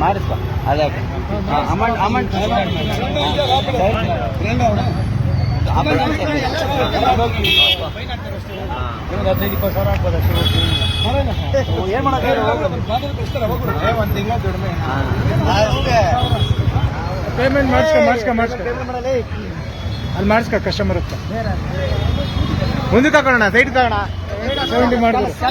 ಮಾಡಿಸ್ಕೊ ಅದೇ amount amount ಹದಿನೈದು ಇಪ್ಪತ್ತು ಸಾವಿರ ಏನ್ ಪೇಮೆಂಟ್ ಮಾಡಿಸ್ಕೊ ಮಾಡಿಸ್ಕೊ ಮಾಡಿಸ್ಕೊ. ಅಲ್ಲಿ ಮಾಡಿಸ್ಕೊ ಕಸ್ಟಮರ್ ಹತ್ರ. ಮುಂದಕ್ಕೆ ಹಾಕೋಣ ಸೈಡ್ ತಗೋಣ ಸೆವೆಂಟಿ ಮಾಡಿಸ್ಕೊ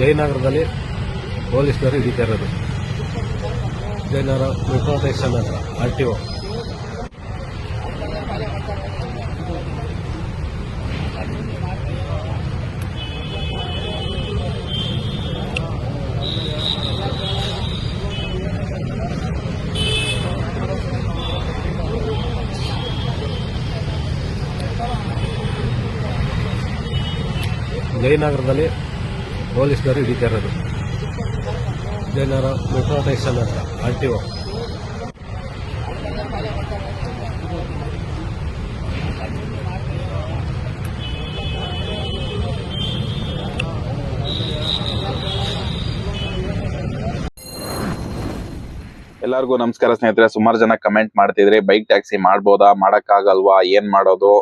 ಜಯನಗರದಲ್ಲಿ ಪೊಲೀಸ್ನವರು ಹಿಡಿತಾ ಇರೋದು. ಜಯನಗರ ಮೆಟ್ರೋ ಸ್ಟೇಷನ್ ಹತ್ರ ಆರ್ ಟಿ ಒ. ಜಯನಗರದಲ್ಲಿ ಪೊಲೀಸ್ನವರು ಹಿಡಿತಾ ಇರೋದು. ಜಯನಗರ ಮೆಟ್ರೋ ಸ್ಟೇಷನ್ ಹತ್ರ, ಆರ್ ಟಿ ಒ. ಎಲ್ಲರಿಗೂ ನಮಸ್ಕಾರ ಸ್ನೇಹಿತರೆ. ಸುಮಾರು ಜನ ಕಮೆಂಟ್ ಮಾಡ್ತಿದ್ರೆ. ಬೈಕ್ ಟ್ಯಾಕ್ಸಿ ಮಾಡ್ಬೋದಾ? ಮಾಡಕ್ಕಾಗಲ್ವಾ? ಏನ್ ಮಾಡೋದು?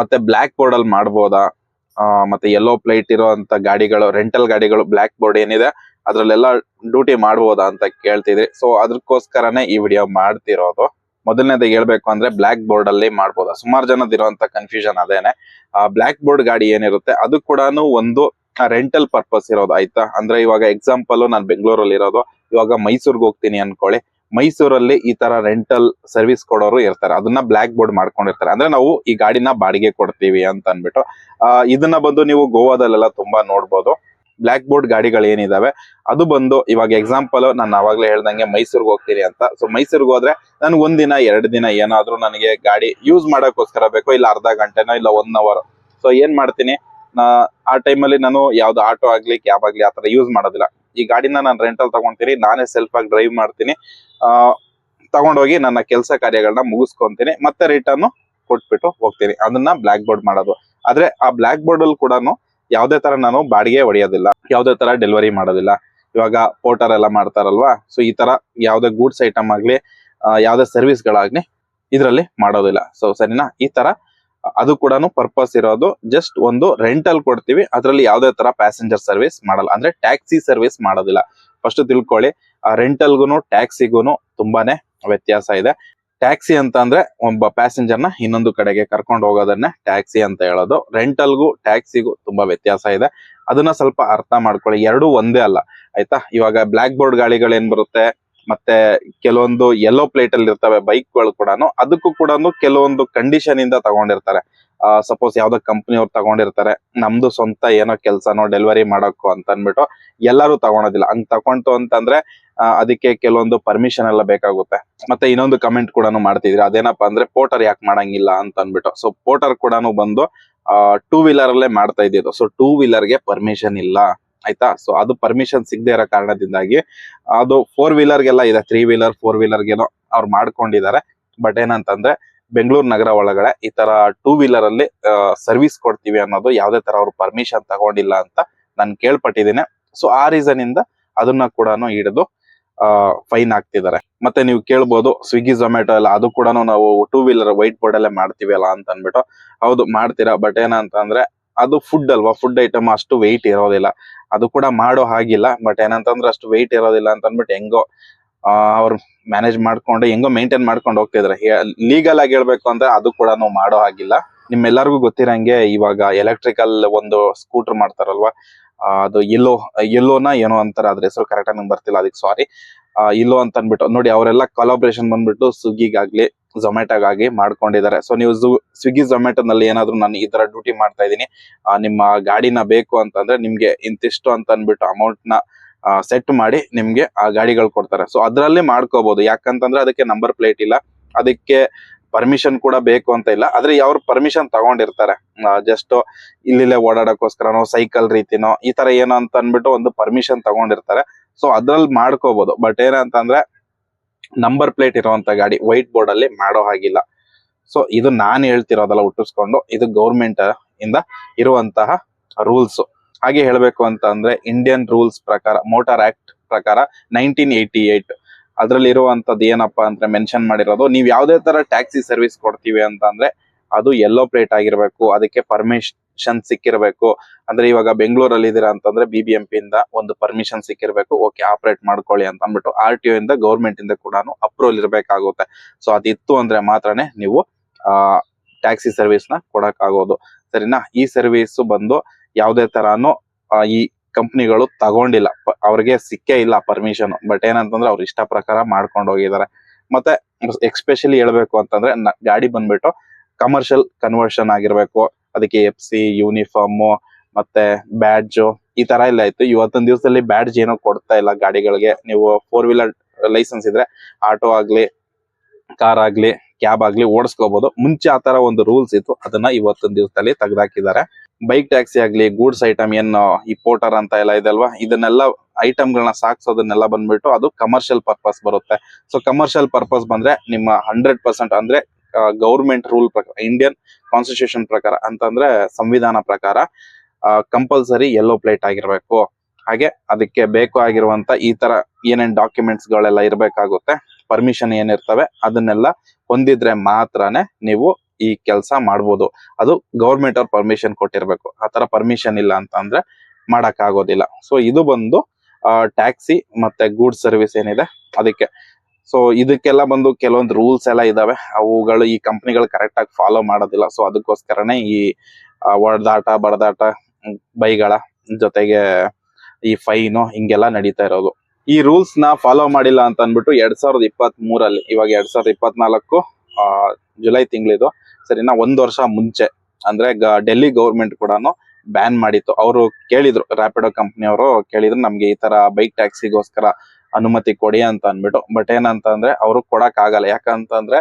ಮತ್ತೆ ಬ್ಲಾಕ್ ಬೋರ್ಡ್ ಅಲ್ಲಿ ಮಾಡ್ಬೋದಾ? ಆ, ಮತ್ತೆ ಯೆಲ್ಲೋ ಪ್ಲೇಟ್ ಇರುವಂತ ಗಾಡಿಗಳು ರೆಂಟಲ್ ಗಾಡಿಗಳು ಬ್ಲಾಕ್ ಬೋರ್ಡ್ ಏನಿದೆ ಅದ್ರಲ್ಲೆಲ್ಲ ಡ್ಯೂಟಿ ಮಾಡಬಹುದಾ ಅಂತ ಕೇಳ್ತಿದ್ರಿ. ಸೊ ಅದಕ್ಕೋಸ್ಕರನೇ ಈ ವಿಡಿಯೋ ಮಾಡ್ತಿರೋದು. ಮೊದಲನೇದ ಹೇಳ್ಬೇಕು ಅಂದ್ರೆ ಬ್ಲಾಕ್ ಬೋರ್ಡ್ ಅಲ್ಲಿ ಮಾಡ್ಬೋದಾ? ಸುಮಾರು ಜನದ ಇರುವಂತ ಕನ್ಫ್ಯೂಷನ್ ಅದೇನೆ. ಆ ಬ್ಲಾಕ್ ಬೋರ್ಡ್ ಗಾಡಿ ಏನಿರುತ್ತೆ ಅದು ಕೂಡ ಒಂದು ರೆಂಟಲ್ ಪರ್ಪಸ್ ಇರೋದು ಆಯ್ತಾ? ಅಂದ್ರೆ ಇವಾಗ ಎಕ್ಸಾಂಪಲ್ ನಾನು ಬೆಂಗಳೂರಲ್ಲಿ ಇರೋದು ಇವಾಗ ಮೈಸೂರ್ಗೆ ಹೋಗ್ತೀನಿ ಅನ್ಕೊಳ್ಳಿ. ಮೈಸೂರಲ್ಲಿ ಈ ತರ ರೆಂಟಲ್ ಸರ್ವಿಸ್ ಕೊಡೋರು ಇರ್ತಾರೆ. ಅದನ್ನ ಬ್ಲಾಕ್ ಬೋರ್ಡ್ ಮಾಡ್ಕೊಂಡಿರ್ತಾರೆ. ಅಂದ್ರೆ ನಾವು ಈ ಗಾಡಿನ ಬಾಡಿಗೆ ಕೊಡ್ತೀವಿ ಅಂತ ಅನ್ಬಿಟ್ಟು ಇದನ್ನ ಬಂದು ನೀವು ಗೋವಾದಲ್ಲೆಲ್ಲ ತುಂಬಾ ನೋಡ್ಬೋದು. ಬ್ಲಾಕ್ ಬೋರ್ಡ್ ಗಾಡಿಗಳು ಏನಿದಾವೆ ಅದು ಬಂದು ಇವಾಗ ಎಕ್ಸಾಂಪಲ್ ನಾನು ಅವಾಗ್ಲೇ ಹೇಳ್ದಂಗೆ ಮೈಸೂರ್ಗೆ ಹೋಗ್ತೀನಿ ಅಂತ. ಸೊ ಮೈಸೂರ್ಗೆ ಹೋದ್ರೆ ನನ್ಗೆ ಒಂದಿನ ಎರಡು ದಿನ ಏನಾದ್ರೂ ನನಗೆ ಗಾಡಿ ಯೂಸ್ ಮಾಡೋಕ್ಕೋಸ್ಕರ ಬೇಕೋ ಇಲ್ಲ ಅರ್ಧ ಗಂಟೆನೋ ಇಲ್ಲ ಒನ್ ಅವರ್ ಸೊ ಏನ್ ಮಾಡ್ತೀನಿ? ಆ ಟೈಮಲ್ಲಿ ನಾನು ಯಾವ್ದು ಆಟೋ ಆಗ್ಲಿ ಕ್ಯಾಬ್ ಆಗ್ಲಿ ಆತರ ಯೂಸ್ ಮಾಡೋದಿಲ್ಲ. ಈ ಗಾಡಿನ ನಾನು ರೆಂಟಲ್ ತಗೊಂತೀನಿ, ನಾನೇ ಸೆಲ್ಫ್ ಆಗಿ ಡ್ರೈವ್ ಮಾಡ್ತೀನಿ. ತಗೊಂಡೋಗಿ ನನ್ನ ಕೆಲಸ ಕಾರ್ಯಗಳನ್ನ ಮುಗಿಸ್ಕೊಂತೀನಿ, ಮತ್ತೆ ರಿಟರ್ನ್ ಕೊಟ್ಬಿಟ್ಟು ಹೋಗ್ತೀನಿ. ಅದನ್ನ ಬ್ಲಾಕ್ ಬೋರ್ಡ್ ಮಾಡೋದು. ಆದ್ರೆ ಆ ಬ್ಲಾಕ್ ಬೋರ್ಡ್ ಅಲ್ಲಿ ಕೂಡ ಯಾವ್ದೇ ತರ ನಾನು ಬಾಡಿಗೆ ಹೊಡೆಯೋದಿಲ್ಲ, ಯಾವ್ದೇ ತರ ಡೆಲಿವರಿ ಮಾಡೋದಿಲ್ಲ. ಇವಾಗ ಪೋರ್ಟರ್ ಎಲ್ಲ ಮಾಡ್ತಾರಲ್ವಾ ಸೊ ಈ ತರ ಯಾವ್ದೇ ಗೂಡ್ಸ್ ಐಟಮ್ ಆಗ್ಲಿ ಯಾವ್ದೇ ಸರ್ವಿಸ್ ಗಳಾಗ್ಲಿ ಇದರಲ್ಲಿ ಮಾಡೋದಿಲ್ಲ. ಸೊ ಸರಿನಾ? ಈ ತರ ಅದು ಕೂಡ ಪರ್ಪಸ್ ಇರೋದು. ಜಸ್ಟ್ ಒಂದು ರೆಂಟಲ್ ಕೊಡ್ತೀವಿ. ಅದರಲ್ಲಿ ಯಾವುದೇ ತರ ಪ್ಯಾಸೆಂಜರ್ ಸರ್ವಿಸ್ ಮಾಡಲ್ಲ. ಅಂದ್ರೆ ಟ್ಯಾಕ್ಸಿ ಸರ್ವಿಸ್ ಮಾಡೋದಿಲ್ಲ. ಫಸ್ಟ್ ತಿಳ್ಕೊಳ್ಳಿ ರೆಂಟಲ್ಗೂ ಟ್ಯಾಕ್ಸಿಗೂ ತುಂಬಾನೇ ವ್ಯತ್ಯಾಸ ಇದೆ. ಟ್ಯಾಕ್ಸಿ ಅಂತ ಅಂದ್ರೆ ಒಬ್ಬ ಪ್ಯಾಸೆಂಜರ್ನ ಇನ್ನೊಂದು ಕಡೆಗೆ ಕರ್ಕೊಂಡು ಹೋಗೋದನ್ನೇ ಟ್ಯಾಕ್ಸಿ ಅಂತ ಹೇಳೋದು. ರೆಂಟಲ್ಗೂ ಟ್ಯಾಕ್ಸಿಗೂ ತುಂಬಾ ವ್ಯತ್ಯಾಸ ಇದೆ. ಅದನ್ನ ಸ್ವಲ್ಪ ಅರ್ಥ ಮಾಡ್ಕೊಳ್ಳಿ. ಎರಡೂ ಒಂದೇ ಅಲ್ಲ. ಆಯ್ತಾ? ಇವಾಗ ಬ್ಲಾಕ್ ಬೋರ್ಡ್ ಗಾಡಿಗಳು ಏನ್ ಬರುತ್ತೆ? ಮತ್ತೆ ಕೆಲವೊಂದು ಯೆಲ್ಲೋ ಪ್ಲೇಟ್ ಅಲ್ಲಿ ಇರ್ತವೆ ಬೈಕ್ಗಳು ಕೂಡ ಅದಕ್ಕೂ ಕೂಡ ಕೆಲವೊಂದು ಕಂಡೀಷನ್ ಇಂದ ತಗೊಂಡಿರ್ತಾರೆ. ಸಪೋಸ್ ಯಾವ್ದೋ ಕಂಪನಿ ಅವ್ರು ತಗೊಂಡಿರ್ತಾರೆ, ನಮ್ದು ಸ್ವಂತ ಏನೋ ಕೆಲ್ಸನೋ ಡೆಲಿವರಿ ಮಾಡೋಕು ಅಂತ ಅನ್ಬಿಟ್ಟು ಎಲ್ಲರೂ ತಗೊಳೋದಿಲ್ಲ. ಹಂಗ್ ತಗೊಂಡು ಅಂತಂದ್ರೆ ಅದಕ್ಕೆ ಕೆಲವೊಂದು ಪರ್ಮಿಷನ್ ಎಲ್ಲ ಬೇಕಾಗುತ್ತೆ. ಮತ್ತೆ ಇನ್ನೊಂದು ಕಮೆಂಟ್ ಕೂಡ ಮಾಡ್ತಿದ್ರಿ, ಅದೇನಪ್ಪ ಅಂದ್ರೆ ಪೋಟರ್ ಯಾಕೆ ಮಾಡಂಗಿಲ್ಲ ಅಂತ ಅನ್ಬಿಟ್ಟು ಸೊ ಪೋಟರ್ ಕೂಡ ಬಂದು ಟೂ ವೀಲರ್ ಅಲ್ಲೇ ಮಾಡ್ತಾ ಇದ್ದಿದ್ದು. ಸೊ ಟೂ ವೀಲರ್ಗೆ ಪರ್ಮಿಷನ್ ಇಲ್ಲ. ಆಯ್ತಾ? ಸೊ ಅದು ಪರ್ಮಿಷನ್ ಸಿಗದೆ ಇರೋ ಕಾರಣದಿಂದಾಗಿ ಅದು ಫೋರ್ ವೀಲರ್ಗೆಲ್ಲ ಇದೆ. ತ್ರೀ ವೀಲರ್ ಫೋರ್ ವೀಲರ್ಗೇನೋ ಅವ್ರು ಮಾಡ್ಕೊಂಡಿದ್ದಾರೆ. ಬಟ್ ಏನಂತಂದ್ರೆ ಬೆಂಗಳೂರು ನಗರ ಒಳಗಡೆ ಈ ತರ ಟೂ ವೀಲರ್ ಅಲ್ಲಿ ಸರ್ವಿಸ್ ಕೊಡ್ತೀವಿ ಅನ್ನೋದು ಯಾವ್ದೇ ತರ ಅವ್ರು ಪರ್ಮಿಷನ್ ತಗೊಂಡಿಲ್ಲ ಅಂತ ನಾನು ಕೇಳ್ಪಟ್ಟಿದ್ದೀನಿ. ಸೊ ಆ ರೀಸನ್ ಇಂದ ಅದನ್ನ ಕೂಡ ಹಿಡಿದು ಫೈನ್ ಹಾಕ್ತಿದ್ದಾರೆ ಮತ್ತೆ ನೀವು ಕೇಳ್ಬೋದು ಸ್ವಿಗ್ಗಿ ಝೊಮ್ಯಾಟೊ ಎಲ್ಲ ಅದು ಕೂಡ ನಾವು ಟೂ ವೀಲರ್ ವೈಟ್ ಬೋರ್ಡ್ ಅಲ್ಲೇ ಮಾಡ್ತೀವಿ ಅಲ್ಲ ಅಂತ ಅನ್ಬಿಟ್ಟು ಹೌದು, ಮಾಡ್ತೀರಾ. ಬಟ್ ಏನಂತಂದ್ರೆ ಅದು ಫುಡ್ ಅಲ್ವಾ? ಫುಡ್ ಐಟಮ್ ಅಷ್ಟು ವೆಯ್ಟ್ ಇರೋದಿಲ್ಲ. ಅದು ಕೂಡ ಮಾಡೋ ಹಾಗಿಲ್ಲ ಬಟ್ ಏನಂತಂದ್ರೆ ಅಷ್ಟು ವೆಯ್ಟ್ ಇರೋದಿಲ್ಲ ಅಂತ ಅಂದ್ಬಿಟ್ಟು ಹೆಂಗೋ ಅವ್ರು ಮ್ಯಾನೇಜ್ ಮಾಡ್ಕೊಂಡು, ಹೆಂಗೋ ಮೇಂಟೈನ್ ಮಾಡ್ಕೊಂಡು ಹೋಗ್ತಿದ್ರೆ ಲೀಗಲ್ ಆಗಿ ಹೇಳ್ಬೇಕು ಅಂದ್ರೆ ಅದು ಕೂಡ ನಾವು ಮಾಡೋ ಹಾಗಿಲ್ಲ. ನಿಮ್ಮೆಲ್ಲರಿಗೂ ಗೊತ್ತಿರಂಗೆ ಇವಾಗ ಎಲೆಕ್ಟ್ರಿಕಲ್ ಒಂದು ಸ್ಕೂಟರ್ ಮಾಡ್ತಾರಲ್ವಾ ಅದು ಎಲ್ಲೋ ಎಲ್ಲೋನ ಏನೋ ಅಂತಾರೆ, ಅದ್ರ ಹೆಸರು ಕರೆಕ್ಟ್ ಆಗಿ ನಂಗೆ ಬರ್ತಿಲ್ಲ, ಅದಕ್ಕೆ ಸಾರಿ ಇಲ್ಲೋ ಅಂತ ಅಂದ್ಬಿಟ್ಟು ನೋಡಿ ಅವರೆಲ್ಲ ಕೊಲಾಬ್ರೇಷನ್ ಬಂದ್ಬಿಟ್ಟು ಸ್ವಿಗ್ಗಿಗಾಗ್ಲಿ ಝೊಮ್ಯಾಟೋಗಾಗಿ ಮಾಡ್ಕೊಂಡಿದ್ದಾರೆ. ಸೊ ನೀವು ಸ್ವಿಗ್ಗಿ ಝೊಮ್ಯಾಟೋನಲ್ಲಿ ಏನಾದ್ರು ನಾನು ಈ ತರ ಡ್ಯೂಟಿ ಮಾಡ್ತಾ ಇದ್ದೀನಿ. ನಿಮ್ಮ ಗಾಡಿನ ಬೇಕು ಅಂತಂದ್ರೆ ನಿಮ್ಗೆ ಇಂತಿಷ್ಟು ಅಂತ ಅಂದ್ಬಿಟ್ಟು ಅಮೌಂಟ್ನ ಸೆಟ್ ಮಾಡಿ ನಿಮ್ಗೆ ಆ ಗಾಡಿಗಳು ಕೊಡ್ತಾರೆ. ಸೊ ಅದ್ರಲ್ಲಿ ಮಾಡ್ಕೋಬಹುದು ಯಾಕಂತಂದ್ರೆ ಅದಕ್ಕೆ ನಂಬರ್ ಪ್ಲೇಟ್ ಇಲ್ಲ. ಅದಕ್ಕೆ ಪರ್ಮಿಷನ್ ಕೂಡ ಬೇಕು ಅಂತ ಇಲ್ಲ. ಆದ್ರೆ ಅವ್ರು ಪರ್ಮಿಷನ್ ತಗೊಂಡಿರ್ತಾರೆ. ಜಸ್ಟ್ ಇಲ್ಲಿಲ್ಲೇ ಓಡಾಡಕ್ಕೋಸ್ಕರನೋ ಸೈಕಲ್ ರೀತಿನೋ ಈ ತರ ಏನೋ ಅಂತ ಅನ್ಬಿಟ್ಟು ಒಂದು ಪರ್ಮಿಷನ್ ತಗೊಂಡಿರ್ತಾರೆ. ಸೊ ಅದ್ರಲ್ಲಿ ಮಾಡ್ಕೋಬಹುದು ಬಟ್ ಏನಂತಂದ್ರೆ ನಂಬರ್ ಪ್ಲೇಟ್ ಇರುವಂತ ಗಾಡಿ ವೈಟ್ ಬೋರ್ಡ್ ಅಲ್ಲಿ ಮಾಡೋ ಹಾಗಿಲ್ಲ. ಸೊ ಇದು ನಾನು ಹೇಳ್ತಿರೋದಲ್ಲ ಹುಟ್ಟಿಸ್ಕೊಂಡು ಇದು ಗೌರ್ಮೆಂಟ್ ಇಂದ ಇರುವಂತಹ ರೂಲ್ಸ್ ಹಾಗೆ ಹೇಳಬೇಕು ಅಂತ ಅಂದ್ರೆ ಇಂಡಿಯನ್ ರೂಲ್ಸ್ ಪ್ರಕಾರ ಮೋಟಾರ್ ಆಕ್ಟ್ ಪ್ರಕಾರ ನೈನ್ಟೀನ್ ಏಯ್ಟಿ ಏಟ್ ಅದ್ರಲ್ಲಿ ಇರುವಂತದ್ದು ಏನಪ್ಪಾ ಅಂದ್ರೆ ಮೆನ್ಷನ್ ಮಾಡಿರೋದು, ನೀವು ಯಾವ್ದೇ ತರ ಟ್ಯಾಕ್ಸಿ ಸರ್ವಿಸ್ ಕೊಡ್ತೀವಿ ಅಂತ ಅದು ಯೆಲ್ಲೋ ಪ್ಲೇಟ್ ಆಗಿರ್ಬೇಕು, ಅದಕ್ಕೆ ಪರ್ಮಿಷನ್ ಸಿಕ್ಕಿರ್ಬೇಕು. ಅಂದ್ರೆ ಇವಾಗ ಬೆಂಗಳೂರಲ್ಲಿ ಇದೀರಾ ಅಂತಂದ್ರೆ ಬಿ ಬಿ ಎಂ ಪಿ ಇಂದ ಒಂದು ಪರ್ಮಿಷನ್ ಸಿಕ್ಕಿರ್ಬೇಕು. ಓಕೆ ಆಪರೇಟ್ ಮಾಡ್ಕೊಳ್ಳಿ ಅಂತ ಅಂದ್ಬಿಟ್ಟು ಆರ್ ಟಿ ಇಂದ ಗೌರ್ಮೆಂಟ್ ಇಂದ ಕೂಡ ಅಪ್ರೂವಲ್ ಇರಬೇಕಾಗುತ್ತೆ. ಸೊ ಅದಿತ್ತು ಅಂದ್ರೆ ಮಾತ್ರನೇ ನೀವು, ಆ ಟ್ಯಾಕ್ಸಿ ಸರ್ವಿಸ್ನ ಕೊಡಕ್ಕಾಗೋದು. ಸರಿನಾ? ಈ ಸರ್ವಿಸ್ ಬಂದು ಯಾವ್ದೇ ತರಾನು ಈ ಕಂಪ್ನಿಗಳು ತಗೊಂಡಿಲ್ಲ. ಅವ್ರಿಗೆ ಸಿಕ್ಕೇ ಇಲ್ಲ ಪರ್ಮಿಷನ್ ಬಟ್ ಏನಂತಂದ್ರೆ ಅವ್ರ ಇಷ್ಟ ಪ್ರಕಾರ ಮಾಡ್ಕೊಂಡು ಹೋಗಿದ್ದಾರೆ. ಮತ್ತೆ ಎಕ್ಸ್ಪೆಷಲಿ ಹೇಳ್ಬೇಕು ಅಂತಂದ್ರೆ ಗಾಡಿ ಬಂದ್ಬಿಟ್ಟು ಕಮರ್ಷಿಯಲ್ ಕನ್ವರ್ಷನ್ ಆಗಿರ್ಬೇಕು. ಅದಕ್ಕೆ ಎಫ್ ಸಿ ಯೂನಿಫಾರ್ಮ್ ಮತ್ತೆ ಬ್ಯಾಡ್ಜ್ ಈ ತರ ಎಲ್ಲ ಇತ್ತು. ಇವತ್ತೊಂದ್ ದಿವಸದಲ್ಲಿ ಬ್ಯಾಡ್ಜ್ ಏನೋ ಕೊಡ್ತಾ ಇಲ್ಲ ಗಾಡಿಗಳಿಗೆ. ನೀವು ಫೋರ್ ವೀಲರ್ ಲೈಸೆನ್ಸ್ ಇದ್ರೆ ಆಟೋ ಆಗ್ಲಿ ಕಾರ್ ಆಗ್ಲಿ ಕ್ಯಾಬ್ ಆಗ್ಲಿ ಓಡಿಸ್ಕೋಬಹುದು ಮುಂಚೆ ಆ ತರ ಒಂದು ರೂಲ್ಸ್ ಇತ್ತು. ಅದನ್ನ ಇವತ್ತೊಂದ್ ದಿವಸದಲ್ಲಿ ತೆಗೆದಾಕಿದ್ದಾರೆ. ಬೈಕ್ ಟ್ಯಾಕ್ಸಿ ಆಗ್ಲಿ ಗೂಡ್ಸ್ ಐಟಮ್ ಏನು ಈ ಪೋಟರ್ ಅಂತ ಎಲ್ಲ ಇದೆ ಅಲ್ವಾ? ಇದನ್ನೆಲ್ಲ ಐಟಮ್ ಗಳನ್ನ ಸಾಕ್ಸೋದನ್ನೆಲ್ಲ ಬಂದ್ಬಿಟ್ಟು ಅದು ಕಮರ್ಷಿಯಲ್ ಪರ್ಪಸ್ ಬರುತ್ತೆ. ಸೊ ಕಮರ್ಷಿಯಲ್ ಪರ್ಪಸ್ ಬಂದ್ರೆ ನಿಮ್ಮ ಹಂಡ್ರೆಡ್ ಪರ್ಸೆಂಟ್ ಅಂದ್ರೆ ಗೌರ್ಮೆಂಟ್ ರೂಲ್ ಪ್ರಕಾರ ಇಂಡಿಯನ್ ಕಾನ್ಸ್ಟಿಟ್ಯೂಷನ್ ಪ್ರಕಾರ ಅಂತಂದ್ರೆ ಸಂವಿಧಾನ ಪ್ರಕಾರ ಕಂಪಲ್ಸರಿ ಯೆಲ್ಲೋ ಪ್ಲೇಟ್ ಆಗಿರ್ಬೇಕು. ಹಾಗೆ ಅದಕ್ಕೆ ಬೇಕು ಆಗಿರುವಂತ ಈ ತರ ಏನೇನ್ ಡಾಕ್ಯುಮೆಂಟ್ಸ್ ಗಳೆಲ್ಲ ಇರಬೇಕಾಗುತ್ತೆ ಪರ್ಮಿಷನ್ ಏನಿರ್ತವೆ, ಅದನ್ನೆಲ್ಲ ಹೊಂದಿದ್ರೆ ಮಾತ್ರನೇ ನೀವು ಈ ಕೆಲಸ ಮಾಡ್ಬೋದು. ಅದು ಗೌರ್ಮೆಂಟ್ ಅವ್ರ ಪರ್ಮಿಷನ್ ಕೊಟ್ಟಿರ್ಬೇಕು. ಆ ತರ ಪರ್ಮಿಷನ್ ಇಲ್ಲ ಅಂತ ಅಂದ್ರೆ ಮಾಡಕ್ ಆಗೋದಿಲ್ಲ ಸೊ ಇದು ಬಂದು ಟ್ಯಾಕ್ಸಿ ಮತ್ತೆ ಗೂಡ್ಸ್ ಸರ್ವಿಸ್ ಏನಿದೆ, ಅದಕ್ಕೆ ಸೊ ಇದಕ್ಕೆಲ್ಲ ಬಂದು ಕೆಲವೊಂದು ರೂಲ್ಸ್ ಎಲ್ಲ ಇದಾವೆ. ಅವುಗಳು ಈ ಕಂಪ್ನಿಗಳು ಕರೆಕ್ಟ್ ಆಗಿ ಫಾಲೋ ಮಾಡೋದಿಲ್ಲ. ಸೊ ಅದಕ್ಕೋಸ್ಕರನೇ ಈ ಒಡ್ದಾಟ, ಬಡದಾಟ ಬೈಗಳ ಜೊತೆಗೆ ಈ ಫೈನು ಹಿಂಗೆಲ್ಲ ನಡೀತಾ ಇರೋದು. ಈ ರೂಲ್ಸ್ನ ಫಾಲೋ ಮಾಡಿಲ್ಲ ಅಂತ ಅಂದ್ಬಿಟ್ಟು ಎರಡ್ ಸಾವಿರದ ಇಪ್ಪತ್ತ್ ಮೂರಲ್ಲಿ ಇವಾಗ ಎರಡ್ ಸಾವಿರದ ಇಪ್ಪತ್ನಾಲ್ಕು ಜುಲೈ ತಿಂಗಳಿದು, ಸರಿನಾ, ಒಂದು ವರ್ಷ ಮುಂಚೆ, ಅಂದ್ರೆ ಡೆಲ್ಲಿ ಗೌರ್ಮೆಂಟ್ ಕೂಡ ಬ್ಯಾನ್ ಮಾಡಿತ್ತು. ಅವರು ಕೇಳಿದ್ರು ರ್ಯಾಪಿಡೋ ಕಂಪ್ನಿಯವರು ಕೇಳಿದ್ರು, ನಮ್ಗೆ ಈ ತರ ಬೈಕ್ ಟ್ಯಾಕ್ಸಿಗೋಸ್ಕರ ಅನುಮತಿ ಕೊಡಿ ಅಂತ ಅನ್ಬಿಟ್ಟು ಬಟ್ ಏನಂತ ಅಂದ್ರೆ ಅವರು ಕೊಡಕ್ ಆಗಲ್ಲ ಯಾಕಂತಂದ್ರೆ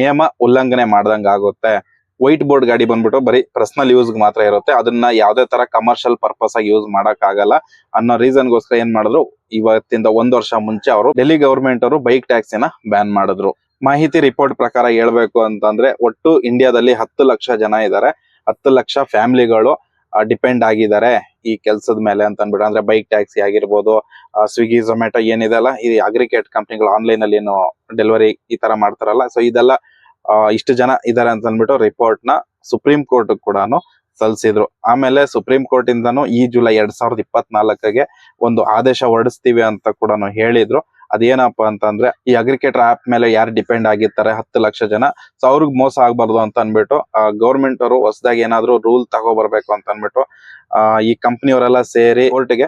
ನಿಯಮ ಉಲ್ಲಂಘನೆ ಮಾಡ್ದಂಗ ಆಗುತ್ತೆ. ವೈಟ್ ಬೋರ್ಡ್ ಗಾಡಿ ಬಂದ್ಬಿಟ್ಟು ಬರೀ ಪರ್ಸನಲ್ ಯೂಸ್ ಮಾತ್ರ ಇರುತ್ತೆ. ಅದನ್ನ ಯಾವ್ದೇ ತರ ಕಮರ್ಷಿಯಲ್ ಪರ್ಪಸ್ ಆಗಿ ಯೂಸ್ ಮಾಡಕ್ ಆಗಲ್ಲ ಅನ್ನೋ ರೀಸನ್ ಗೋಸ್ಕರ ಏನ್ ಮಾಡಿದ್ರು, ಇವತ್ತಿಂದ ಒಂದ್ ವರ್ಷ ಮುಂಚೆ ಅವರು ಡೆಲ್ಲಿ ಗವರ್ಮೆಂಟ್ ಅವರು ಬೈಕ್ ಟ್ಯಾಕ್ಸಿನ ಬ್ಯಾನ್ ಮಾಡಿದ್ರು. ಮಾಹಿತಿ ರಿಪೋರ್ಟ್ ಪ್ರಕಾರ ಹೇಳ್ಬೇಕು ಅಂತಂದ್ರೆ, ಒಟ್ಟು ಇಂಡಿಯಾದಲ್ಲಿ ಹತ್ತು ಲಕ್ಷ ಜನ ಇದ್ದಾರೆ ಹತ್ತು ಲಕ್ಷ ಫ್ಯಾಮಿಲಿಗಳು ಡಿಪೆಂಡ್ ಆಗಿದ್ದಾರೆ ಈ ಕೆಲಸದ ಮೇಲೆ ಅಂತ ಅನ್ಬಿಟ್ಟು. ಅಂದ್ರೆ ಬೈಕ್ ಟ್ಯಾಕ್ಸಿ ಆಗಿರ್ಬೋದು ಸ್ವಿಗ್ಗಿ ಝೊಮ್ಯಾಟೊ ಏನಿದೆ ಅಲ್ಲ, ಈ ಅಗ್ರಿಕೇಟ್ ಕಂಪ್ನಿಗಳು ಆನ್ಲೈನ್ ಅಲ್ಲಿ ಏನು ಡೆಲಿವರಿ ಈ ತರ ಮಾಡ್ತಾರಲ್ಲ. ಸೊ ಇದೆಲ್ಲ ಇಷ್ಟು ಜನ ಇದಾರೆ ಅಂತ ಅಂದ್ಬಿಟ್ಟು ರಿಪೋರ್ಟ್ನ ಸುಪ್ರೀಂ ಕೋರ್ಟ್ ಕೂಡ ಸಲ್ಲಿಸಿದ್ರು. ಆಮೇಲೆ ಸುಪ್ರೀಂ ಕೋರ್ಟ್ ಇಂದನು ಈ ಜುಲೈ ಎರಡ್ ಸಾವಿರದ ಇಪ್ಪತ್ನಾಲ್ಕಗೆ ಒಂದು ಆದೇಶ ಹೊರಡಿಸ್ತೀವಿ ಅಂತ ಕೂಡ ಹೇಳಿದ್ರು. ಅದೇನಪ್ಪ ಅಂತಂದ್ರೆ ಈ ಅಗ್ರಿಕೇಟರ್ ಆಪ್ ಮೇಲೆ ಯಾರು ಡಿಪೆಂಡ್ ಆಗಿರ್ತಾರೆ ಹತ್ತು ಲಕ್ಷ ಜನ ಸೊ ಅವ್ರಿಗೆ ಮೋಸ ಆಗ್ಬಾರ್ದು ಅಂತ ಅನ್ಬಿಟ್ಟು ಗೌರ್ಮೆಂಟ್ ಅವರು ಹೊಸದಾಗಿ ಏನಾದ್ರು ರೂಲ್ ತಗೋ ಬರ್ಬೇಕು ಅಂತ ಅನ್ಬಿಟ್ಟು ಈ ಕಂಪ್ನಿಯವರೆಲ್ಲ ಸೇರಿ ಕೋರ್ಟ್ಗೆ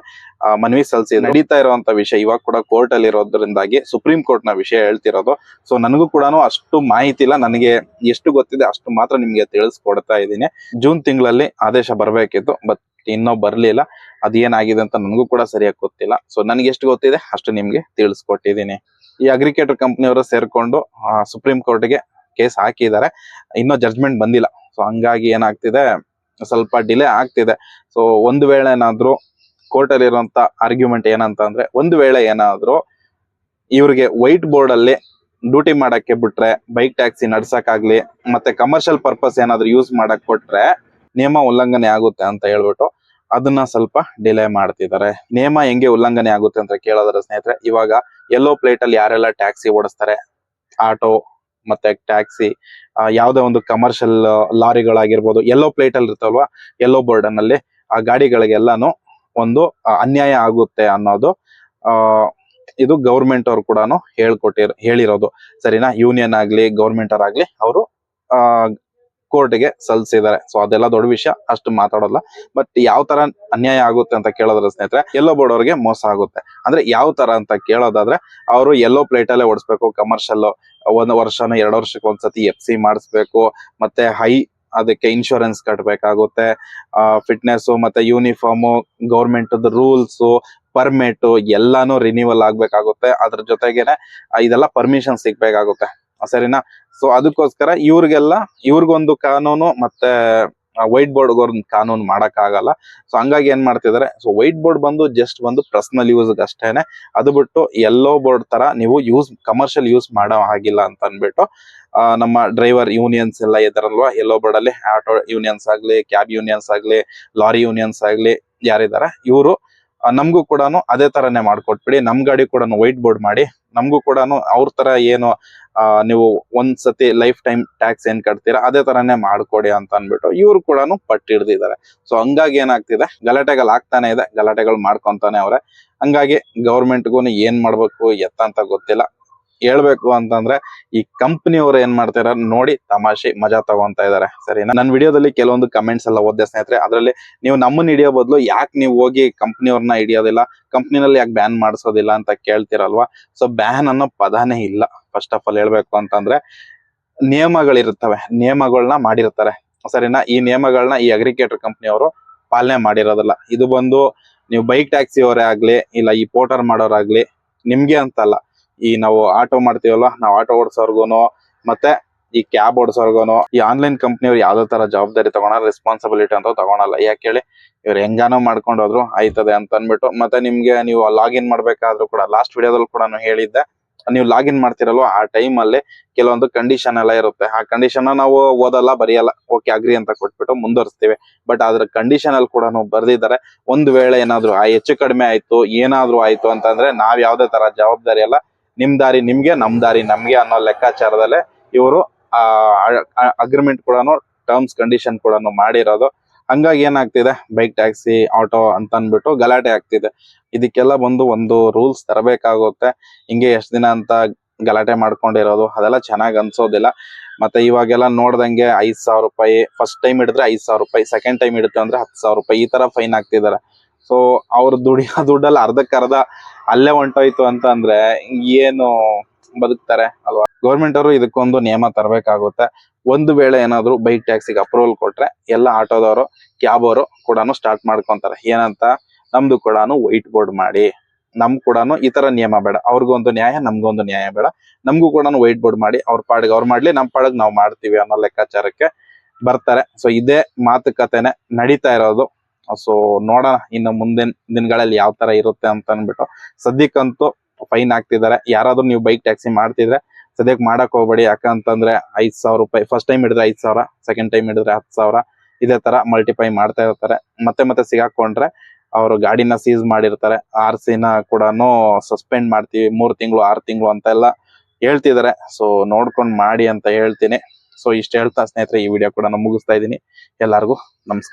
ಮನವಿ ಸಲ್ಲಿಸಿ. ನಡೀತಾ ಇರುವಂತ ವಿಷಯ ಇವಾಗ ಕೂಡ ಕೋರ್ಟ್ ಅಲ್ಲಿ ಇರೋದ್ರಿಂದಾಗಿ ಸುಪ್ರೀಂ ಕೋರ್ಟ್ನ ವಿಷಯ ಹೇಳ್ತಿರೋದು. ಸೊ ನನಗೂ ಕೂಡ ಅಷ್ಟು ಮಾಹಿತಿ ಇಲ್ಲ. ನನಗೆ ಎಷ್ಟು ಗೊತ್ತಿದೆ ಅಷ್ಟು ಮಾತ್ರ ನಿಮ್ಗೆ ತಿಳಿಸ್ಕೊಡ್ತಾ ಇದ್ದೀನಿ. ಜೂನ್ ತಿಂಗಳಲ್ಲಿ ಆದೇಶ ಬರಬೇಕಿತ್ತು. ಬಟ್ ಇನ್ನೂ ಬರ್ಲಿಲ್ಲ. ಅದೇನಾಗಿದೆ ಅಂತ ನನಗೂ ಕೂಡ ಸರಿಯಾಗಿ ಗೊತ್ತಿಲ್ಲ. ಸೊ ನನಗೆ ಎಷ್ಟು ಗೊತ್ತಿದೆ ಅಷ್ಟು ನಿಮ್ಗೆ ತಿಳಿಸ್ಕೊಟ್ಟಿದ್ದೀನಿ. ಈ ಅಗ್ರಿಕೇಟರ್ ಕಂಪ್ನಿಯವರು ಸೇರ್ಕೊಂಡು ಸುಪ್ರೀಂ ಕೋರ್ಟ್ಗೆ ಕೇಸ್ ಹಾಕಿದ್ದಾರೆ. ಇನ್ನೂ ಜಡ್ಜ್ಮೆಂಟ್ ಬಂದಿಲ್ಲ. ಸೊ ಹಂಗಾಗಿ ಏನಾಗ್ತಿದೆ? ಸ್ವಲ್ಪ ಡಿಲೇ ಆಗ್ತಿದೆ. ಸೊ ಒಂದು ವೇಳೆ ಏನಾದ್ರು ಕೋರ್ಟ್ ಅಲ್ಲಿ ಇರುವಂತ ಆರ್ಗ್ಯುಮೆಂಟ್ ಏನಂತ ಅಂದ್ರೆ, ಒಂದು ವೇಳೆ ಏನಾದ್ರು ಇವ್ರಿಗೆ ವೈಟ್ ಬೋರ್ಡ್ ಅಲ್ಲಿ ಡ್ಯೂಟಿ ಮಾಡಕ್ಕೆ ಬಿಟ್ರೆ ಬೈಕ್ ಟ್ಯಾಕ್ಸಿ ನಡ್ಸಕ್ಕಾಗ್ಲಿ, ಮತ್ತೆ ಕಮರ್ಷಿಯಲ್ ಪರ್ಪಸ್ ಏನಾದ್ರು ಯೂಸ್ ಮಾಡಕ್ ಕೊಟ್ರೆ ನಿಯಮ ಉಲ್ಲಂಘನೆ ಆಗುತ್ತೆ ಅಂತ ಹೇಳ್ಬಿಟ್ಟು ಅದನ್ನ ಸ್ವಲ್ಪ ಡಿಲೇ ಮಾಡ್ತಿದ್ದಾರೆ. ನಿಯಮ ಹೆಂಗೆ ಉಲ್ಲಂಘನೆ ಆಗುತ್ತೆ ಅಂತ ಕೇಳೋದ್ರ ಸ್ನೇಹಿತರೆ, ಇವಾಗ ಯೆಲ್ಲೋ ಪ್ಲೇಟ್ ಅಲ್ಲಿ ಯಾರೆಲ್ಲ ಟ್ಯಾಕ್ಸಿ ಓಡಿಸ್ತಾರೆ ಆಟೋ ಮತ್ತೆ ಟ್ಯಾಕ್ಸಿ ಯಾವುದೇ ಒಂದು ಕಮರ್ಷಿಯಲ್ ಲಾರಿಗಳಾಗಿರ್ಬೋದು ಯೆಲ್ಲೋ ಪ್ಲೇಟ್ ಅಲ್ಲಿ ಇರ್ತಲ್ವಾ ಯೆಲ್ಲೋ ಬೋರ್ಡನ್ ಅಲ್ಲಿ ಆ ಗಾಡಿಗಳಿಗೆಲ್ಲಾನು ಒಂದು ಅನ್ಯಾಯ ಆಗುತ್ತೆ ಅನ್ನೋದು ಇದು ಗೌರ್ಮೆಂಟ್ ಅವ್ರು ಕೂಡ ಹೇಳ್ಕೊಟ್ಟಿರ್, ಹೇಳಿರೋದು. ಸರಿನಾ? ಯೂನಿಯನ್ ಆಗ್ಲಿ ಗೌರ್ಮೆಂಟ್ ಅವ್ರಾಗ್ಲಿ, ಅವರು ಕೋರ್ಟ್ಗೆ ಸಲ್ಲಿಸಿದ್ದಾರೆ. ಸೊ ಅದೆಲ್ಲ ದೊಡ್ಡ ವಿಷಯ, ಅಷ್ಟು ಮಾತಾಡೋಲ್ಲ. ಬಟ್ ಯಾವ ತರ ಅನ್ಯಾಯ ಆಗುತ್ತೆ ಅಂತ ಕೇಳೋದ್ರ ಸ್ನೇಹಿತರೆ, ಎಲ್ಲೋ ಬೋರ್ಡ್ ಅವ್ರಿಗೆ ಮೋಸ ಆಗುತ್ತೆ. ಅಂದ್ರೆ ಯಾವ ತರ ಅಂತ ಕೇಳೋದಾದ್ರೆ, ಅವರು ಎಲ್ಲೋ ಪ್ಲೇಟ್ ಅಲ್ಲೇ ಓಡಿಸ್ಬೇಕು ಕಮರ್ಷಿಯಲ್ ಒಂದು ವರ್ಷನ, ಎರಡು ವರ್ಷಕ್ಕೆ ಒಂದ್ಸತಿ ಎಫ್ ಸಿ ಮಾಡಿಸ್ಬೇಕು, ಮತ್ತೆ ಹೈ ಅದಕ್ಕೆ ಇನ್ಶೂರೆನ್ಸ್ ಕಟ್ಟಬೇಕಾಗುತ್ತೆ ಫಿಟ್ನೆಸ್ ಮತ್ತೆ ಯೂನಿಫಾರ್ಮು ಗೌರ್ಮೆಂಟ್ ರೂಲ್ಸ್ ಪರ್ಮಿಟ್ ಎಲ್ಲಾನು ರಿನ್ಯೂವಲ್ ಆಗ್ಬೇಕಾಗುತ್ತೆ. ಅದ್ರ ಜೊತೆಗೇನೆ, ಇದೆಲ್ಲ ಪರ್ಮಿಷನ್ ಸಿಗ್ಬೇಕಾಗುತ್ತೆ. ಸರಿನಾ? ಸೊ ಅದಕ್ಕೋಸ್ಕರ ಇವ್ರಿಗೆಲ್ಲ ಇವ್ರಿಗೊಂದು ಕಾನೂನು ಮತ್ತೆ ವೈಟ್ ಬೋರ್ಡ್ ಒಂದು ಕಾನೂನು ಮಾಡಕ್ ಆಗಲ್ಲ ಸೊ ಹಂಗಾಗಿ ಏನ್ ಮಾಡ್ತಿದಾರೆ? ಸೊ ವೈಟ್ ಬೋರ್ಡ್ ಬಂದು ಜಸ್ಟ್ ಬಂದು ಪರ್ಸನಲ್ ಯೂಸ್ ಅಷ್ಟೇನೆ. ಅದು ಬಿಟ್ಟು ಎಲ್ಲೋ ಬೋರ್ಡ್ ತರ ನೀವು ಯೂಸ್ ಕಮರ್ಷಿಯಲ್ ಯೂಸ್ ಮಾಡೋ ಹಾಗಿಲ್ಲ ಅಂತ ಅನ್ಬಿಟ್ಟು ಆ, ನಮ್ಮ ಡ್ರೈವರ್ ಯೂನಿಯನ್ಸ್ ಎಲ್ಲ ಇದರಲ್ವಾ? ಎಲ್ಲೋ ಬೋರ್ಡ್ ಅಲ್ಲಿ ಆಟೋ ಯೂನಿಯನ್ಸ್ ಆಗ್ಲಿ ಕ್ಯಾಬ್ ಯೂನಿಯನ್ಸ್ ಆಗ್ಲಿ ಲಾರಿ ಯೂನಿಯನ್ಸ್ ಆಗ್ಲಿ ಯಾರಿದಾರೆ? ಇವರು ನಮಗೂ ಕೂಡ ಅದೇ ತರನೇ ಮಾಡ್ಕೊಟ್ಬಿಡಿ. ನಮ್ ಗಾಡಿ ಕೂಡ ವೈಟ್ ಬೋರ್ಡ್ ಮಾಡಿ. ನಮಗೂ ಕೂಡ ಅವ್ರ ತರ ಏನು ನೀವು ಒಂದ್ಸತಿ ಲೈಫ್ ಟೈಮ್ ಟ್ಯಾಕ್ಸ್ ಏನ್ ಕಟ್ತೀರಾ, ಅದೇ ತರನೇ ಮಾಡ್ಕೊಡಿ ಅಂತ ಅನ್ಬಿಟ್ಟು ಇವ್ರು ಕೂಡ ಪಟ್ಟಿ ಹಿಡ್ದಿದ್ದಾರೆ. ಸೊ ಹಂಗಾಗಿ ಏನಾಗ್ತಿದೆ? ಗಲಾಟೆಗಳು ಆಗ್ತಾನೆ ಇದೆ. ಗಲಾಟೆಗಳು ಮಾಡ್ಕೊಂತಾನೆ ಅವ್ರೆ. ಹಂಗಾಗಿ ಗೌರ್ಮೆಂಟ್ಗೂ ಏನ್ ಮಾಡ್ಬೇಕು, ಎತ್ತ ಅಂತ ಗೊತ್ತಿಲ್ಲ. ಹೇಳ್ಬೇಕು ಅಂತಂದ್ರೆ ಈ ಕಂಪನಿಯವರು ಏನ್ ಮಾಡ್ತಾರ ನೋಡಿ ತಮಾಷೆ ಮಜಾ ತಗೊಂತ ಇದಾರೆ. ಸರಿ ನನ್ನ ವಿಡಿಯೋದಲ್ಲಿ ಕೆಲವೊಂದು ಕಮೆಂಟ್ಸ್ ಎಲ್ಲ ಓದ್ದೆ ಸ್ನೇಹಿತರೆ, ಅದರಲ್ಲಿ ನೀವು ನಮ್ಮನ್ನ ಹಿಡಿಯೋ ಬದಲು ಯಾಕೆ ನೀವು ಹೋಗಿ ಕಂಪ್ನಿಯವ್ರನ್ನ ಹಿಡಿಯೋದಿಲ್ಲ ಕಂಪ್ನಿನಲ್ಲಿ ಯಾಕೆ ಬ್ಯಾನ್ ಮಾಡಿಸೋದಿಲ್ಲ ಅಂತ ಕೇಳ್ತಿರಲ್ವಾ? ಸೊ ಬ್ಯಾನ್ ಅನ್ನೋ ಪದಾನೇ ಇಲ್ಲ. ಫಸ್ಟ್ ಆಫ್ ಆಲ್ ಹೇಳ್ಬೇಕು ಅಂತಂದ್ರೆ, ನಿಯಮಗಳಿರುತ್ತವೆ ನಿಯಮಗಳನ್ನ ಮಾಡಿರ್ತಾರೆ. ಸರಿನಾ? ಈ ನಿಯಮಗಳನ್ನ ಈ ಅಗ್ರಿಕೇಟರ್ ಕಂಪ್ನಿಯವರು ಪಾಲನೆ ಮಾಡಿರೋದಿಲ್ಲ. ಇದು ಬಂದು ನೀವು ಬೈಕ್ ಟ್ಯಾಕ್ಸಿ ಅವರೇ ಆಗ್ಲಿ, ಇಲ್ಲ ಈ ಪೋಟರ್ ಮಾಡೋರಾಗ್ಲಿ, ನಿಮ್ಗೆ ಅಂತಲ್ಲ. ಈ ನಾವು ಆಟೋ ಮಾಡ್ತೀವಲ್ಲ, ನಾವು ಆಟೋ ಓಡಿಸೋರ್ಗುನು, ಮತ್ತೆ ಈ ಕ್ಯಾಬ್ ಓಡಿಸೋರ್ಗುನು, ಈ ಆನ್ಲೈನ್ ಕಂಪ್ನಿಯವ್ರು ಯಾವ್ದೇ ತರ ಜವಾಬ್ದಾರಿ ತಗೋಣ ರೆಸ್ಪಾನ್ಸಿಬಿಲಿಟಿ ಅಂತ ತಗೊಳಲ್ಲ. ಯಾಕೆ ಹೇಳಿ? ಇವ್ರು ಹೆಂಗಾನೋ ಮಾಡ್ಕೊಂಡು ಹೋದ್ರು, ಆಯ್ತದೆ ಅಂತ ಅನ್ಬಿಟ್ಟು ಮತ್ತೆ ನಿಮ್ಗೆ ನೀವು ಲಾಗಿನ್ ಮಾಡ್ಬೇಕಾದ್ರೂ ಕೂಡ ಲಾಸ್ಟ್ ವಿಡಿಯೋದಲ್ಲಿ ಕೂಡ ಹೇಳಿದ್ದೆ, ನೀವು ಲಾಗಿನ್ ಮಾಡ್ತಿರಲ್ವ, ಆ ಟೈಮ್ ಅಲ್ಲಿ ಕೆಲವೊಂದು ಕಂಡೀಷನ್ ಎಲ್ಲ ಇರುತ್ತೆ. ಆ ಕಂಡೀಷನ್ ನಾವು ಓದಲ್ಲ, ಬರೆಯಲ್ಲ ಓಕೆ ಅಗ್ರಿ ಅಂತ ಕೊಟ್ಬಿಟ್ಟು ಮುಂದುವರಿಸ್ತೀವಿ. ಬಟ್ ಅದ್ರ ಕಂಡೀಷನ್ ಅಲ್ಲಿ ಕೂಡ ಬರ್ದಿದ್ದಾರೆ, ಒಂದ್ ವೇಳೆ ಏನಾದ್ರು, ಆ, ಹೆಚ್ಚು ಕಡಿಮೆ ಆಯ್ತು, ಏನಾದ್ರು ಆಯ್ತು ಅಂತಂದ್ರೆ ನಾವ್ ಯಾವ್ದೇ ತರ ಜವಾಬ್ದಾರಿ ಅಲ್ಲ ನಿಮ್ ದಾರಿ ನಿಮ್ಗೆ, ನಮ್ ದಾರಿ ನಮ್ಗೆ ಅನ್ನೋ ಲೆಕ್ಕಾಚಾರದಲ್ಲೇ ಇವರು ಅಗ್ರಿಮೆಂಟ್ ಕೂಡ ಟರ್ಮ್ಸ್ ಕಂಡೀಷನ್ ಕೂಡ ಮಾಡಿರೋದು. ಹಂಗಾಗಿ ಏನಾಗ್ತಿದೆ? ಬೈಕ್ ಟ್ಯಾಕ್ಸಿ ಆಟೋ ಅಂತ ಅನ್ಬಿಟ್ಟು ಗಲಾಟೆ ಆಗ್ತಿದೆ. ಇದಕ್ಕೆಲ್ಲ ಬಂದು ಒಂದು ರೂಲ್ಸ್ ತರಬೇಕಾಗುತ್ತೆ. ಹಿಂಗೆ ಎಷ್ಟು ದಿನ ಅಂತ ಗಲಾಟೆ ಮಾಡ್ಕೊಂಡಿರೋದು, ಅದೆಲ್ಲ ಚೆನ್ನಾಗಿ ಅನ್ಸೋದಿಲ್ಲ. ಮತ್ತೆ ಇವಾಗೆಲ್ಲ ನೋಡ್ದಂಗೆ ಐದ್ ಸಾವಿರ ರೂಪಾಯಿ ಫಸ್ಟ್ ಟೈಮ್ ಇಡಿದ್ರೆ ಐದ್ ಸಾವಿರ ರೂಪಾಯಿ ಸೆಕೆಂಡ್ ಟೈಮ್ ಹಿಡಿತು ಅಂದ್ರೆ ಹತ್ತು ಸಾವಿರ ರೂಪಾಯಿ, ಈ ತರ ಫೈನ್ ಹಾಕ್ತಿದ್ದಾರೆ ಸೊ ಅವ್ರ ದುಡಿಯೋ ದುಡ್ಡಲ್ಲಿ ಅರ್ಧಕ್ಕೆ ಅರ್ಧ ಅಲ್ಲೇ ಹೊಂಟೋಯ್ತು ಅಂತ ಅಂದ್ರೆ ಏನು ಬದುಕ್ತಾರೆ ಅಲ್ವಾ? ಗೌರ್ಮೆಂಟ್ ಅವರು ಇದಕ್ಕೊಂದು ನಿಯಮ ತರಬೇಕಾಗುತ್ತೆ. ಒಂದು ವೇಳೆ ಏನಾದ್ರು ಬೈಕ್ ಟ್ಯಾಕ್ಸಿಗೆ ಅಪ್ರೂವಲ್ ಕೊಟ್ರೆ ಎಲ್ಲ ಆಟೋದವರು ಕ್ಯಾಬ್ ಅವರು ಕೂಡ ಸ್ಟಾರ್ಟ್ ಮಾಡ್ಕೊಂತಾರೆ. ಏನಂತ? ನಮ್ದು ಕೂಡ ವೈಟ್ ಬೋರ್ಡ್ ಮಾಡಿ. ನಮ್ ಕೂಡ ಈ ತರ ನಿಯಮ ಬೇಡ. ಅವ್ರಿಗೊಂದು ನ್ಯಾಯ, ನಮ್ಗೊಂದು ನ್ಯಾಯ ಬೇಡ. ನಮ್ಗೂ ಕೂಡ ವೈಟ್ ಬೋರ್ಡ್ ಮಾಡಿ, ಅವ್ರ ಪಾಡಿಗೆ ಅವ್ರು ಮಾಡ್ಲಿ, ನಮ್ ಪಾಡಿಗೆ ನಾವು ಮಾಡ್ತೀವಿ ಅನ್ನೋ ಲೆಕ್ಕಾಚಾರಕ್ಕೆ ಬರ್ತಾರೆ. ಸೊ ಇದೇ ಮಾತುಕತೆನೆ ನಡೀತಾ ಇರೋದು. ಸೊ ನೋಡೋಣ. ಇನ್ನು ಮುಂದಿನ ದಿನಗಳಲ್ಲಿ ಯಾವ ತರ ಇರುತ್ತೆ ಅಂತ ಅನ್ಬಿಟ್ಟು ಸದ್ಯಕ್ಕಂತೂ ಫೈನ್ ಹಾಕ್ತಿದ್ದಾರೆ ಯಾರಾದ್ರೂ ನೀವು ಬೈಕ್ ಟ್ಯಾಕ್ಸಿ ಮಾಡ್ತಿದ್ರೆ ಸದ್ಯಕ್ಕೆ ಮಾಡಕ್ ಹೋಗ್ಬೇಡಿ. ಯಾಕಂತಂದ್ರೆ ಐದ್ ಸಾವಿರ ರೂಪಾಯಿ ಫಸ್ಟ್ ಟೈಮ್ ಹಿಡಿದ್ರೆ ಐದ್ ಸಾವಿರ ಸೆಕೆಂಡ್ ಟೈಮ್ ಹಿಡಿದ್ರೆ ಹತ್ತು ಸಾವಿರ. ಇದೇ ತರ ಮಲ್ಟಿಫೈ ಮಾಡ್ತಾ ಇರ್ತಾರೆ. ಮತ್ತೆ ಮತ್ತೆ ಸಿಗಾಕೊಂಡ್ರೆ ಅವರು ಗಾಡಿನ ಸೀಸ್ ಮಾಡಿರ್ತಾರೆ. ಆರ್ ಸಿನ ಕೂಡ ಸಸ್ಪೆಂಡ್ ಮಾಡ್ತೀವಿ. ಮೂರ್ ತಿಂಗಳು, ಆರ್ ತಿಂಗಳು ಅಂತ ಎಲ್ಲ ಹೇಳ್ತಿದ್ದಾರೆ. ಸೊ ನೋಡ್ಕೊಂಡ್ ಮಾಡಿ ಅಂತ ಹೇಳ್ತೀನಿ. ಸೊ ಇಷ್ಟು ಹೇಳ್ತಾ ಸ್ನೇಹಿತರೆ, ಈ ವಿಡಿಯೋ ಕೂಡ ಮುಗಿಸ್ತಾ ಇದ್ದೀನಿ. ಎಲ್ಲರಿಗೂ ನಮಸ್ಕಾರ.